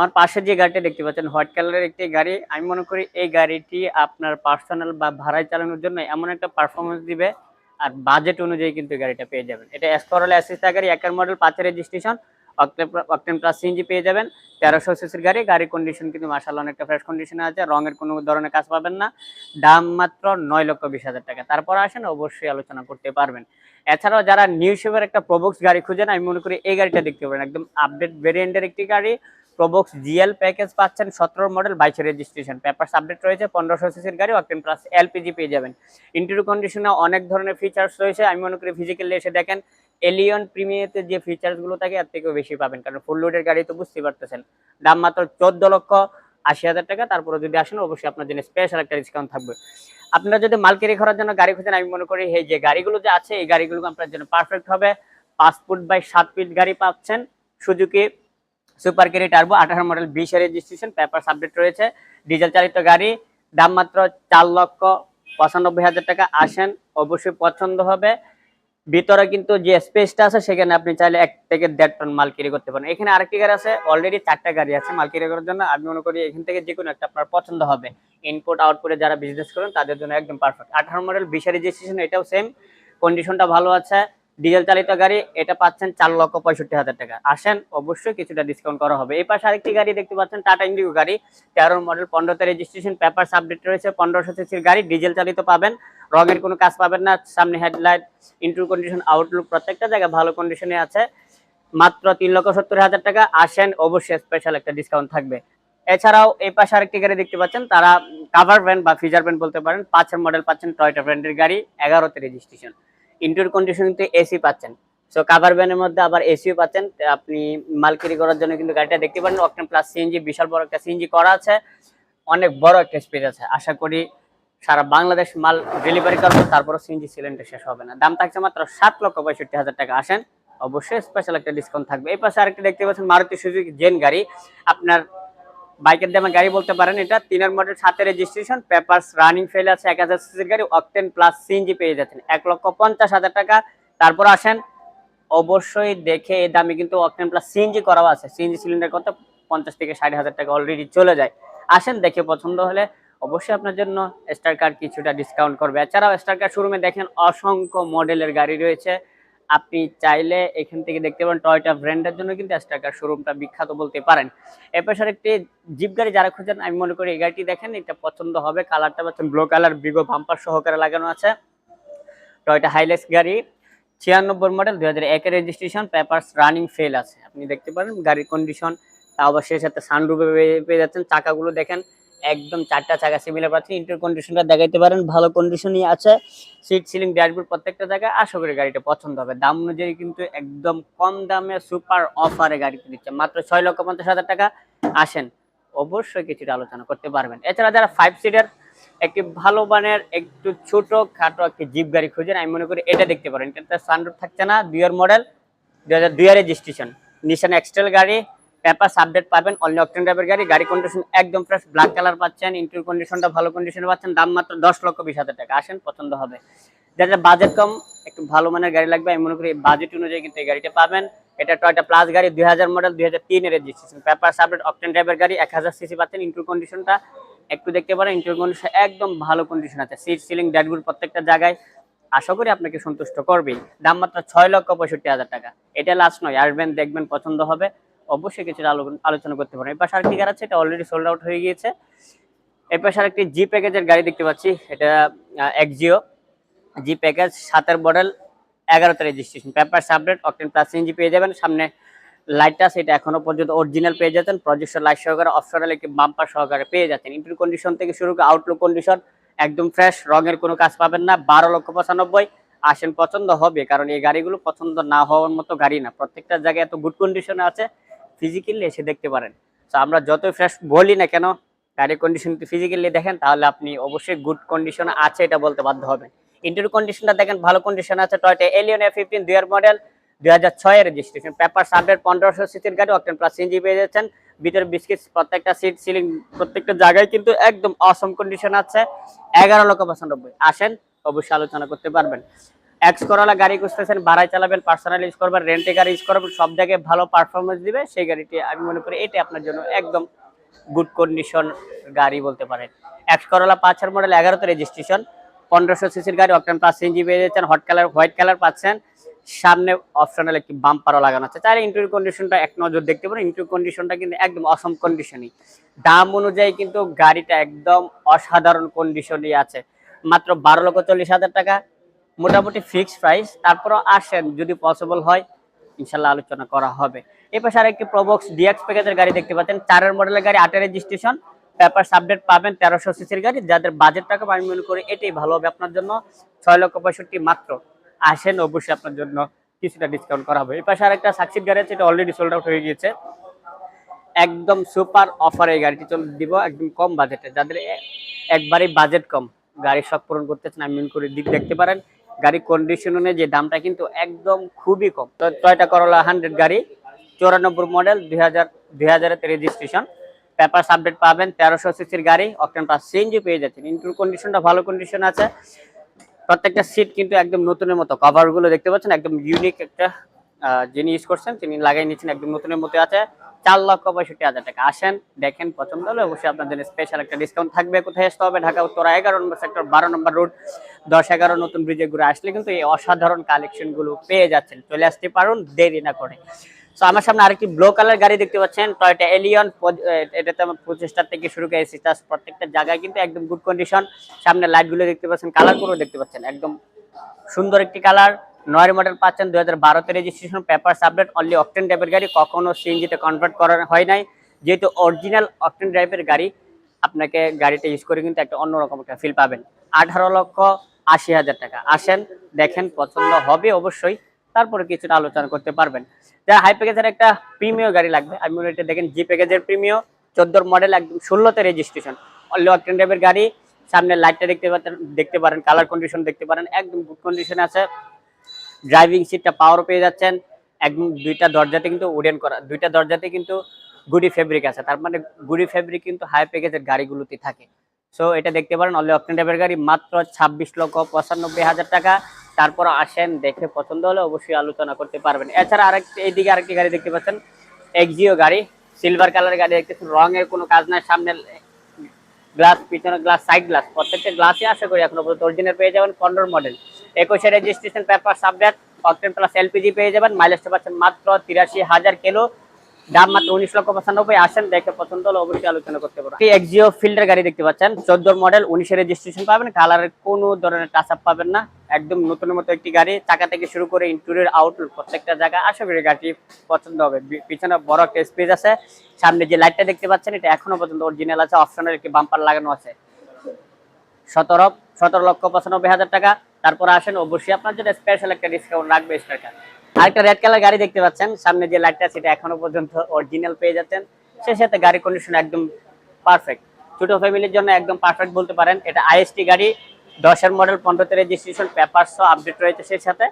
আমার পাশে যে গাড়িটা দেখতে পাচ্ছেন, হোয়াইট কালারের একটি গাড়ি। আমি মনে করি এই গাড়িটি আপনার পার্সোনাল বা ভাড়ায় চালানোর জন্য এমন একটা পারফরমেন্স দিবে আর বাজেট অনুযায়ী কিন্তু গাড়িটা পেয়ে যাবেন। এটা এসকরল অ্যাসিস্টা গাড়ি, একার মডেল পাঁচের রেজিস্ট্রেশন অকটেন প্লাস সিএনজি পেয়ে যাবেন। তেরোশো সিসির গাড়ি, গাড়ির কন্ডিশন কিন্তু মাসাল্লাহ অনেকটা ফ্রেশ কন্ডিশনে আছে, রঙের কোনো ধরনের কাজ পাবেন না। দাম মাত্র নয় লক্ষ বিশ হাজার টাকা। তারপর আসেন, অবশ্যই আলোচনা করতে পারবেন। এছাড়াও যারা নিউ শেপের একটা প্রবক্স গাড়ি খুঁজেন, আমি মনে করি এই গাড়িটা দেখতে পারেন। একদম আপডেট ভেরিয়েন্টের একটি গাড়ি। প্রবক্স জিএল প্যাকেজ পাচ্ছেন সতেরো মডেল বাইশের রেজিস্ট্রেশন পেপার আপডেট রয়েছে, পনেরোশো সিসির গাড়ি অকটেন প্লাস এলপিজি পেয়ে যাবেন। ইন্টারভিউ কন্ডিশনে অনেক ধরনের ফিচার্স রয়েছে। আমি মনে করি ফিজিক্যালি এসে দেখেন এলিয়ন প্রিমিয়াতে যে ফিচার্সগুলো থাকে, এর থেকেও বেশি পাবেন। কারণ ফুল লোডের গাড়ি তো বুঝতেই পারতেছেন। দাম মাত্র চোদ্দ লক্ষ আশি হাজার টাকা। তারপরে যদি আসেন, অবশ্যই আপনার জন্য স্পেশাল একটা ডিসকাউন্ট থাকবে। আপনারা যদি মালকেরি করার জন্য গাড়ি খুঁজেন, আমি মনে করি এই যে গাড়িগুলো যে আছে, এই গাড়িগুলো আপনার জন্য পারফেক্ট হবে। পাঁচ ফুট বাই সাত ফিট গাড়ি পাচ্ছেন। সুজুকি সুপার ক্যারি টার্বো, আঠারো মডেল বিশ রেজিস্ট্রেশন পেপার আপডেট রয়েছে। ডিজেল চালিত গাড়ি, দাম মাত্র চার লক্ষ পঁচানব্বই হাজার টাকা। আসেন, অবশ্যই পছন্দ হবে। ভিতরে কিন্তু যে স্পেসটা আছে, সেখানে আপনি চাইলে এক থেকে দেড় টন মাল ক্যারি করতে পারেন। এখানে আরেকটি গাড়ি আছে অলরেডি চারটা গাড়ি আছে মাল ক্যারি করার জন্য। আমি মনে করি এখান থেকে যে কোনো একটা আপনার পছন্দ হবে। ইনপুট আউটপুটে যারা বিজনেস করেন, তাদের জন্য একদম পারফেক্ট আঠারো মডেল বিশ রেজিস্ট্রেশন এটাও সেম কন্ডিশনটা ভালো আছে। ডিজেল চালিত গাড়ি, এটা পাচ্ছেন চার লক্ষ পঁয়ষট্টি হাজার টাকা। আসেন, অবশ্যই কিছুটা ডিসকাউন্ট করা হবে। এই পাশে আরেকটি গাড়ি দেখতে পাচ্ছেন টাটা ইন্ডিগো গাড়ি। তেরো মডেল পনেরোতে রেজিস্ট্রেশন পেপার আপডেট রয়েছে, পনেরোশো সিসির গাড়ি ডিজেল চালিত পাবেন। রঙের কোনো কাজ পাবেন না, সামনে হেডলাইট ইন্টু কন্ডিশন আউটলুক প্রত্যেকটা জায়গায় ভালো কন্ডিশনে আছে। মাত্র তিন লক্ষ সত্তর হাজার টাকা। আসেন, অবশ্যই স্পেশাল একটা ডিসকাউন্ট থাকবে। এছাড়াও এই পাশে আরেকটি গাড়ি দেখতে পাচ্ছেন, তারা কাভার ভ্যান বা ফিজার ভ্যান বলতে পারেন। পাঁচের মডেল পাচ্ছেন টয়টা ব্র্যান্ডের গাড়ি, এগারোতে রেজিস্ট্রেশন ইন্টোর কন্ডিশন কিন্তু এসি পাচ্ছেন। সো কাভার ভ্যানের মধ্যে আবার এসিও পাচ্ছেন। আপনি মাল ক্যারি করার জন্য কিন্তু গাড়িটা দেখতে পারেন। অকটেন প্লাস সিএনজি বিশাল বড় একটা সিএনজি করা আছে। অনেক বড় একটা স্পেস আছে। আশা করি সারা বাংলাদেশ মাল ডেলিভারি করব তারপরে সিএনজি সিলিন্ডার শেষ হবে না। দাম থাকছে মাত্র সাত লক্ষ পঁয়ষট্টি হাজার টাকা। আসেন, অবশ্যই স্পেশাল একটা ডিসকাউন্ট থাকবে। এই পাশে আরেকটা দেখতে পাচ্ছেন মারুতি সুজুকি জেন গাড়ি। আপনার বাইকের দামে গাড়ি বলতে পারেন, এটা তিনের মডেল সাথে রেজিস্ট্রেশন পেপারস রানিং ফেল আছে, এক হাজার সিসির গাড়ি অকটেন প্লাস সিএনজি পেয়ে যাচ্ছেন। এক লক্ষ পঞ্চাশ হাজার টাকা। তারপর আসেন, অবশ্যই দেখে এই দামে কিন্তু অকটেন প্লাস সিএনজি করাও আছে। সিএনজি সিলিন্ডার কত? পঞ্চাশ থেকে ষাট হাজার টাকা অলরেডি চলে যায়। আসেন, দেখে পছন্দ হলে অবশ্যই আপনার জন্য স্টার কার্ড কিছুটা ডিসকাউন্ট করবে। এছাড়াও স্টার কার্ড শোরুমে দেখেন অসংখ্য মডেলের গাড়ি রয়েছে। আপনি চাইলে এখান থেকে দেখতে পারেন টয়টা ব্র্যান্ডের জন্য কিন্তু স্টার কার্ড শোরুমটা বিখ্যাত বলতে পারেন। এর পাশে একটি জিপ গাড়ি যারা খুঁজেন আমি মনে করি এই গাড়িটি দেখেন, এটা পছন্দ হবে। কালারটা পাচ্ছেন ব্লু কালার বিগো বাম্পার সহকারে লাগানো আছে। টয়টা হাইলেক্স গাড়ি, ছিয়ানব্বই মডেল দুই হাজার একের রেজিস্ট্রেশন পেপারস রানিং ফেল আছে। আপনি দেখতে পারেন গাড়ির কন্ডিশন তা আবার সেই সাথে সানরুপে পেয়ে যাচ্ছেন। চাকাগুলো দেখেন একদম চারটা চাকা সিমিলার পাচ্ছেন। ইন্টার কন্ডিশনটা দেখাইতে পারেন, ভালো কন্ডিশনই আছে। সিট সিলিং ড্যাশবোর্ড প্রত্যেকটা জায়গায় আশা করি গাড়িটা পছন্দ হবে। দাম অনুযায়ী কিন্তু একদম কম দামে সুপার অফারে গাড়িতে দিচ্ছে। মাত্র ছয় লক্ষ পঞ্চাশ হাজার টাকা আসেন। অবশ্যই কিছুটা আলোচনা করতে পারবেন। এছাড়া যারা ফাইভ সিটার একটি ভালো মানের, একটু ছোট, খাটো একটি জিপ গাড়ি খুঁজেন, আমি মনে করি এটা দেখতে পারেন। এটাতে সানরুফ থাকছে না, দুইয়ের মডেল দুই হাজার দুইয়ের রেজিস্ট্রেশন নিশান এক্সটেল গাড়ি পেপার আপডেট পাবেন, অনলি অকটেন ড্রাইভের গাড়ি গাড়ি কন্ডিশন একদম ফ্রেশ ব্ল্যাক কালার পাচ্ছেন ইন্টার কন্ডিশনটা ভালো কন্ডিশনে পাচ্ছেন, দাম মাত্র দশ লক্ষ বিশ হাজার টাকা। আসেন, পছন্দ হবে। যাদের বাজেট কম, একটু ভালো মানের গাড়ি লাগবে, আমি মনে করি বাজেট অনুযায়ী কিন্তু এই গাড়িটা পাবেন। এটা টয়টা প্লাস গাড়ি, দুই হাজার মডেল দুই হাজার তিনের রেজিস্ট্রেশন পেপার আপডেট অকটেন ড্রাইভের গাড়ি, এক হাজার সিসি পাচ্ছেন ইন্টার কন্ডিশনটা একটু দেখতে পারেন ইন্টার কন্ডিশন একদম ভালো কন্ডিশন আছে। সিট সিলিং ড্যাশবোর্ড প্রত্যেকটা জায়গায়। আশা করি আপনাকে সন্তুষ্ট করবেই। দাম মাত্র ছয় লক্ষ পঁয়ষট্টি হাজার টাকা। এটা লাস্ট নয়, আসবেন, দেখবেন, পছন্দ হবে। অবশ্যই কিছুটা আলোচনা করতে পারেন এই পাশে আরেকটি গাড়ি আছে, এটা অলরেডি সোল্ড আউট হয়ে গিয়েছে। এই পাশে আরেকটি জি প্যাকেজের গাড়ি দেখতে পাচ্ছি, এটা এক্সিও জি প্যাকেজ সাতের মডেল এগারোতে registration paper update octane plus engine পেয়ে যাবেন। সামনে লাইটটা সেটা এখনও পর্যন্ত অরিজিনাল পেয়ে যাচ্ছেন। প্রজেক্টর লাইট সহকারে অপশনাল একটি বাম্পার সহকারে পেয়ে যাচ্ছেন। ইন্টার কন্ডিশন থেকে শুরু করে আউটলুক কন্ডিশন একদম ফ্রেশ রঙের কোনো কাজ পাবেন না। বারো লক্ষ পঁচানব্বই, আসেন পছন্দ হবে, কারণ এই গাড়িগুলো পছন্দ না হওয়ার মতো গাড়ি না। প্রত্যেকটা জায়গায় এত গুড কন্ডিশনে আছে। ফিজিক্যালি এসে দেখতে পারেন। তো আমরা যতই ফ্রেশ বলি না কেন, গাড়ির কন্ডিশন ফিজিক্যালি দেখেন, তাহলে আপনি অবশ্যই গুড কন্ডিশনে আছে এটা বলতে বাধ্য হবেন। ইন্টার কন্ডিশনটা দেখেন, ভালো কন্ডিশন আছে টয়টা এলিয়ন এ ফিফটিন দুইয়ের মডেল দুই হাজার ছয়ের রেজিস্ট্রেশন পেপার আপডেট পনেরোশো সিসির গাড়ি অকটেন প্লাস সিএনজি পেয়ে যাচ্ছেন। ভিতরে বিস্কিট প্রত্যেকটা সিট সিলিং প্রত্যেকটা জায়গায় কিন্তু একদম অসম কন্ডিশন আছে। এগারো লক্ষ পঁচানব্বই। আসেন, অবশ্যই আলোচনা করতে পারবেন। এক্স করলা গাড়ি খুঁজতেছেন, ভাড়ায় চালাবেন পার্সোনাল ইউজ করবেন রেন্টে গাড়ি ইউজ করবেন, সব জায়গায় ভালো পারফরমেন্স দিবে, সেই গাড়িটি আমি মনে করি এটা আপনার জন্য একদম গুড কন্ডিশন গাড়ি বলতে পারেন। এক্স করলা পাঁচের মডেল এগারোতে রেজিস্ট্রেশন পনেরোশো সিসির গাড়ি অপশন প্লাস সিএনজি পেয়ে যাচ্ছেন হট কালার হোয়াইট কালার পাচ্ছেন। সামনে অপশনাল একটি বাম্পারও লাগানো আছে। চাইলে ইন্টারভিউ কন্ডিশনটা এক নজর দেখতে পারেন ইন্টারভিউ কন্ডিশনটা কিন্তু একদম অসম কন্ডিশনই দাম অনুযায়ী কিন্তু গাড়িটা একদম অসাধারণ কন্ডিশনই আছে। মাত্র বারো লক্ষ চল্লিশ হাজার টাকা মোটামুটি ফিক্সড প্রাইস তারপরও আসেন যদি পসিবল হয়, ইনশাল্লাহ আলোচনা করা হবে। এই পাশে আরেকটি প্রবক্স ডিএক্স প্যাকেজের গাড়ি দেখতে পাচ্ছেন। চারের মডেলের গাড়ি আটের রেজিস্ট্রেশন পেপার আপডেট পাবেন তেরোশো সিসির গাড়ি। যাদের বাজেট টাকা আমি মনে করি এটাই ভালো হবে আপনার জন্য। ছয় লক্ষ পঁয়ষট্টি মাত্র। আসেন অবশ্যই আপনার জন্য কিছুটা ডিসকাউন্ট করা হবে। এই পাশে আরেকটা সাকসিড গাড়ি আছে, এটা অলরেডি সোল্ড আউট হয়ে গিয়েছে। একদম সুপার অফারে এই গাড়িটি চলে, দিব একদম কম বাজেটে যাদের এ- একবারেই বাজেট কম গাড়ি শখ পূরণ করতেছেন, আমি মনে করি দিক দেখতে পারেন। গাড়ি কন্ডিশন যে দামটা কিন্তু একদম খুবই কম। তো টয়টা করলা হান্ড্রেড গাড়ি, চৌরানব্বই মডেল দুই হাজার দুই হাজারের রেজিস্ট্রেশন পেপার আপডেট পাবেন, তেরোশো সিসির গাড়ি অক্টেন প্লাস সিএনজি পেয়ে যাচ্ছেন। ইন্টুর কন্ডিশনটা ভালো কন্ডিশন আছে। প্রত্যেকটা সিট কিন্তু একদম নতুনের মতো। কভারগুলো দেখতে পাচ্ছেন, একদম ইউনিক একটা যিনি ইউজ করছেন, তিনি লাগাই নিচ্ছেন একদম নতুনের মতো আছে চার লক্ষ পঁয়ষট্টি হাজার টাকা। আসেন, দেখেন, পছন্দ হলে অবশ্যই আপনাদের স্পেশাল একটা ডিসকাউন্ট থাকবে। কোথায় আসতে হবে? ঢাকা, উত্তর, এগারো নম্বর সেক্টর বারো নম্বর রোড দশ, এগারো, নতুন ব্রিজে ঘুরে আসলে কিন্তু এই অসাধারণ কালেকশনগুলো পেয়ে যাচ্ছেন। চলে আসতে পারুন, দেরি না করে। তো আমার সামনে আরেকটি ব্লু কালার গাড়ি দেখতে পাচ্ছেন টয়টা এলিয়ন এটাতে আমার পঁচিশটার থেকে শুরু করে চার্জ প্রত্যেকটা জায়গায় কিন্তু একদম গুড কন্ডিশন সামনে লাইটগুলো দেখতে পাচ্ছেন কালারগুলো দেখতে পাচ্ছেন, একদম সুন্দর একটি কালার নয় মডেল পাচ্ছেন দুই হাজার বারোতে registration paper update only octane টাইপের গাড়ি, কখনো সিএনজিতে কনভার্ট করা হয় নাই। যেহেতু অরিজিনাল অকটেন ড্রাইভের গাড়ি, আপনাকে গাড়িটা ইউজ করে কিন্তু একটা অন্যরকম একটা ফিল পাবেন। আঠারো লক্ষ আশি হাজার টাকা। আসেন, দেখেন, পছন্দ হবে অবশ্যই, তারপরে কিছুটা আলোচনা করতে পারবেন। যারা হাই প্যাকেজের একটা প্রিমিয় গাড়ি লাগবে, আমি মনে এটা দেখেন জি প্যাকেজের প্রিমিয় চোদ্দোর মডেল একদম ষোলোতে রেজিস্ট্রেশন অনলি অকটেন টাইপের গাড়ি, সামনে লাইটটা দেখতে পাচ্ছেন, দেখতে পারেন কালার কন্ডিশন দেখতে পারেন, একদম গুড কন্ডিশন আছে। ড্রাইভিং সিটটা পাওয়ার পেয়ে যাচ্ছেন। একদম দুইটা দরজাতে কিন্তু উডেন করা, দুইটা দরজাতে কিন্তু গুডি ফেব্রিক আছে। তার মানে গুডি ফেব্রিক কিন্তু হাই প্যাকেজের গাড়িগুলোতে থাকে। সো এটা দেখতে পারেন অনলি অপশন টাইপের গাড়ি, মাত্র ছাব্বিশ লক্ষ পঁচানব্বই হাজার টাকা। তারপর আসেন, দেখে পছন্দ হলে অবশ্যই আলোচনা করতে পারবেন। এছাড়া আরেকটি, এইদিকে আরেকটি গাড়ি দেখতে পাচ্ছেন এক্সিও গাড়ি। সিলভার কালার গাড়ি দেখতেছেন, রঙের কোনো কাজ নাই, সামনে গ্লাস পিছনে গ্লাস সাইড গ্লাস প্রত্যেকটা গ্লাসই আশা করি এখন পর্যন্ত অরিজিনাল পেয়ে যাবেন পনেরো মডেল একুশে registration paper subject octane plus LPG পেয়ে যাবেন। মাইলেজটা পাচ্ছেন মাত্র তিরাশি হাজার কিলো। দাম মাত্র উনিশ লক্ষ পঁচানব্বই। আসেন, দেখে পছন্দ হলে অবশ্যই আলোচনা করতে পারবেন এক্সিও ফিল্ডের গাড়ি দেখতে পাচ্ছেন। চোদ্দোর মডেল উনিশে রেজিস্ট্রেশন পাবেন। কালারের কোনো ধরনের টাচ আপ পাবেন না। একদম নতুনের মতো একটি গাড়ি। চাকা থেকে শুরু করে ইন্টুরিয়ার আউটলুক প্রত্যেকটা জায়গায় আশা করি গাড়িটি পছন্দ হবে। পিছনে বড় একটা স্পেস আছে। সামনে যে লাইটটা দেখতে পাচ্ছেন, এটা এখনও পর্যন্ত অরিজিনাল আছে। অপশনের একটি বাম্পার লাগানো আছে। সতেরো সতেরো লক্ষ পঁচানব্বই হাজার টাকা। তারপর আসেন অবশ্যই আপনার জন্য স্পেশাল একটা ডিসকাউন্ট রাখবে স্টারকার আরেকটা রেড কালার গাড়ি দেখতে পাচ্ছেন, সামনে যে লাইটটা সেটা এখনও পর্যন্ত অরিজিনাল পেয়ে যাচ্ছেন। সে সাথে গাড়ি কন্ডিশন একদম পারফেক্ট ছোট ফ্যামিলির জন্য একদম পারফেক্ট বলতে পারেন, এটা আইএসটি গাড়ি, দশের মডেল পনেরোতে রেজিস্ট্রেশন পেপারস আপডেট রয়েছে সেই সাথে।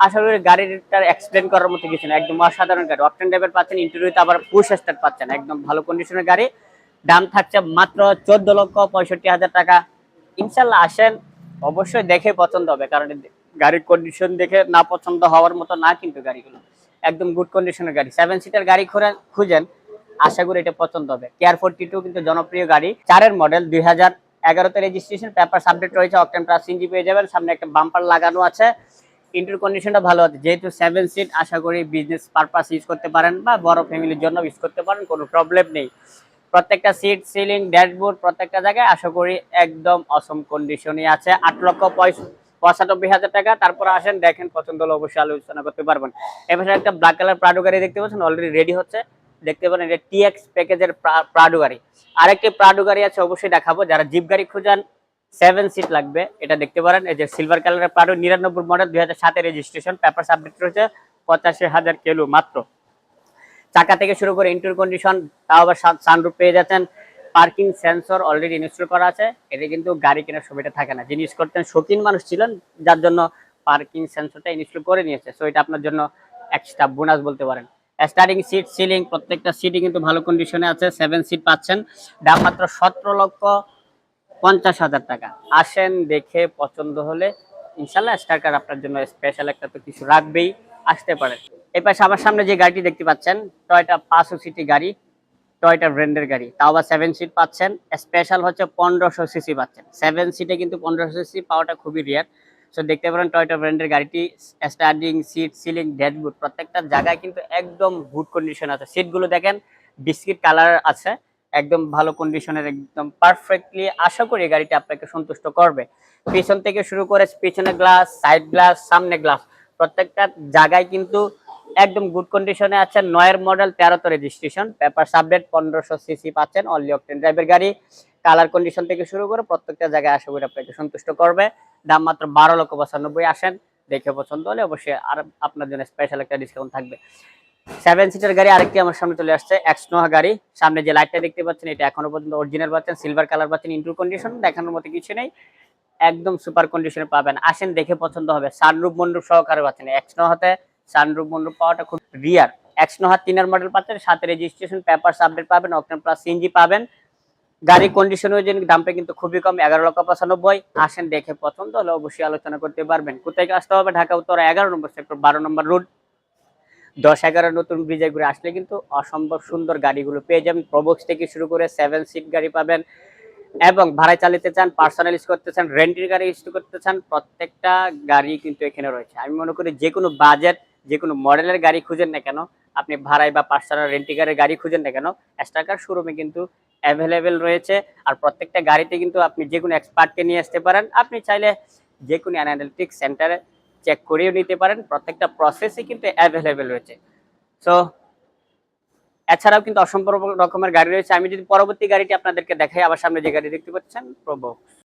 আশা করি গাড়িটার এক্সপ্লেন করার মতো কিছু না একদম অসাধারণ গাড়ি। অপটেন ড্রাইভার পাচ্ছেন ইন্টারভিউতে আবার পুশ স্টার্ট পাচ্ছেন, একদম ভালো কন্ডিশনের গাড়ি। দাম থাকছে মাত্র চোদ্দ লক্ষ পঁয়ষট্টি হাজার টাকা। ইনশাল্লাহ আসেন অবশ্যই দেখে পছন্দ হবে, কারণ গাড়ির কন্ডিশন দেখে না পছন্দ হওয়ার মতো না কিন্তু গাড়িগুলো। একদম গুড কন্ডিশনের গাড়ি। সেভেন সিটার গাড়ি খুঁজেন, আশা করি এটা পছন্দ হবে। কেয়ার ফোরটি টু কিন্তু জনপ্রিয় গাড়ি। চারের মডেল দুই হাজার এগারোতে রেজিস্ট্রেশন পেপার আপডেট রয়েছে অকটেন প্লাস ইঞ্জি পেয়ে যাবেন। সামনে একটা বাম্পার লাগানো আছে। ইন্টার কন্ডিশনটা ভালো আছে। যেহেতু সেভেন সিট আশা করি বিজনেস পারপাস ইউজ করতে পারেন বা বড় ফ্যামিলির জন্য ইউজ করতে পারেন, কোনো প্রবলেম নেই। প্রত্যেকটা সিট সিলিং ড্যাশবোর্ড প্রত্যেকটা জায়গায় আশা করি একদম অসম কন্ডিশনই আছে। আট লক্ষ পঁচানব্বই হাজার টাকা। তারপর আসেন, দেখেন পছন্দ হলে অবশ্যই আলোচনা করতে পারবেন। এবার একটা ব্ল্যাক কালার প্রাডো গাড়ি দেখতে পাচ্ছেন অলরেডি রেডি হচ্ছে। দেখতে পারেন, এটা টিএক্স প্যাকেজের প্রাডো গাড়ি। আরেকটি প্রাডো গাড়ি আছে, অবশ্যই দেখাবো। যারা জিপ গাড়ি খুঁজান সেভেন সিট লাগবে। এটা দেখতে পারেন, এই যে সিলভার কালারের প্রাডো নিরানব্বই মডেল দুই হাজার সাতের রেজিস্ট্রেশন পেপার আপডেট রয়েছে, পঁচাশি হাজার কিলো মাত্র। চাকা থেকে শুরু করে ইন্টার কন্ডিশন তাও আবার সানরুফ পেয়ে যাচ্ছেন। পার্কিং সেন্সর অলরেডি ইনস্টল করা আছে। এতে কিন্তু গাড়ি কেনার সুবিধা থাকে না। use করতেন শৌখিন মানুষ ছিলেন, যার জন্য পার্কিং সেন্সরটা ইনস্টল করে নিয়েছে। সো এটা আপনার জন্য এক্সট্রা বোনাস বলতে পারেন। স্টার্টিং সিট সিলিং প্রত্যেকটা সিটই কিন্তু ভালো কন্ডিশনে আছে। সেভেন সিট পাচ্ছেন। দাম মাত্র সতেরো লক্ষ পঞ্চাশ হাজার টাকা। আসেন দেখে পছন্দ হলে, ইনশাল্লাহ স্টার্কার আপনার জন্য স্পেশাল একটা তো কিছু রাখবেই। আসতে পারে এই পাশে আমার সামনে যে গাড়িটি দেখতে পাচ্ছেন, টয়টা পাঁচশো সিটি গাড়ি, টয়টা ব্র্যান্ডের গাড়ি। তাও আবার সেভেন সিট পাচ্ছেন স্পেশাল হচ্ছে পনেরোশো সিসি পাচ্ছেন। সেভেন সিটে কিন্তু পনেরোশো সিসি, পাওয়াটা খুবই রিয়ার সো দেখতে পারেন টয়টা ব্র্যান্ডের গাড়িটি স্টার্টিং সিট সিলিং ড্যাশবোর্ড প্রত্যেকটা জায়গায় কিন্তু একদম গুড কন্ডিশন আছে। সিটগুলো দেখেন বিস্কিট কালার আছে, একদম ভালো কন্ডিশনের একদম পারফেক্টলি আশা করি গাড়িটি আপনাকে সন্তুষ্ট করবে। পিছন থেকে শুরু করে, পিছনে গ্লাস সাইড গ্লাস সামনে গ্লাস প্রত্যেকটা জায়গায় কিন্তু একদম গুড কন্ডিশনে আছে নয়ের মডেল তেরোতে রেজিস্ট্রেশন পেপার সাবডেট পনেরোশো সিসি পাচ্ছেন অনলি অকটেন ড্রাইভের গাড়ি। কালার কন্ডিশন থেকে শুরু করে প্রত্যেকটা জায়গায় আশা করি আপনাকে সন্তুষ্ট করবে। দাম মাত্র বারো লক্ষ পঁচানব্বই আসেন। দেখে পছন্দ হলে অবশ্যই আর আপনার জন্য স্পেশাল একটা ডিসকাউন্ট থাকবে। সেভেন সিটার গাড়ি আরেকটি আমার সামনে চলে আসছে এক্সনোহা গাড়ি। সামনে যে লাইটটা দেখতে পাচ্ছেন, এটা এখনও পর্যন্ত অরিজিনাল পাচ্ছেন সিলভার কালার পাচ্ছেন ইন্টু কন্ডিশন দেখানোর মতো কিছু নেই। একদম সুপার কন্ডিশনে পাবেন। আসেন, দেখে পছন্দ হবে। সানরূপ মন্ডুপ সহকারে পাচ্ছেন। এক্সনোহাতে সানরূপ মন্ডুপ পাওয়াটা খুব রিয়ার এক্সনোহা তিনের মডেল পাচ্ছেন, সাথে রেজিস্ট্রেশন পেপার আপডেট পাবেন অকটেন প্লাস সিএনজি পাবেন। গাড়ির কন্ডিশন অনুযায়ী দামটা কিন্তু খুবই কম, এগারো লক্ষ পঁচানব্বই। আসেন দেখে পছন্দ হলে অবশ্যই আলোচনা করতে পারবেন। কোথায় আসতে হবে? ঢাকা, উত্তর, এগারো নম্বর সেক্টর বারো নম্বর রোড দশ, এগারো, নতুন ব্রিজে ঘুরে আসলে কিন্তু অসম্ভব সুন্দর গাড়িগুলো পেয়ে যাবেন। প্রবক্স থেকে শুরু করে সেভেন সিট গাড়ি পাবেন। এবং ভাড়ায় চালাতে চান পার্সোনাল ইউজ করতে চান রেন্টের গাড়ি ইউজ করতে চান, প্রত্যেকটা গাড়ি কিন্তু এখানে রয়েছে। আমি মনে করি যে কোনো বাজেট যে কোনো মডেলের গাড়ি খুঁজেন না কেন, আপনি ভাড়ায় বা পার্সোনাল রেন্টিকারের গাড়ি খুঁজেন না কেন স্টাকার শোরুমে কিন্তু অ্যাভেলেবেল রয়েছে। আর প্রত্যেকটা গাড়িতে কিন্তু আপনি যে কোনো এক্সপার্টকে নিয়ে আসতে পারেন। আপনি চাইলে যে কোনো অ্যানালিটিক্স সেন্টারে চেক করেও নিতে পারেন। প্রত্যেকটা প্রসেসই কিন্তু অ্যাভেলেবেল রয়েছে। সো এছাড়াও কিন্তু অসম্ভব রকমের গাড়ি রয়েছে। আমি যদি পরবর্তী গাড়িটি আপনাদেরকে দেখাই, আবার সামনে যে গাড়ি দেখতে পাচ্ছেন প্রবক্স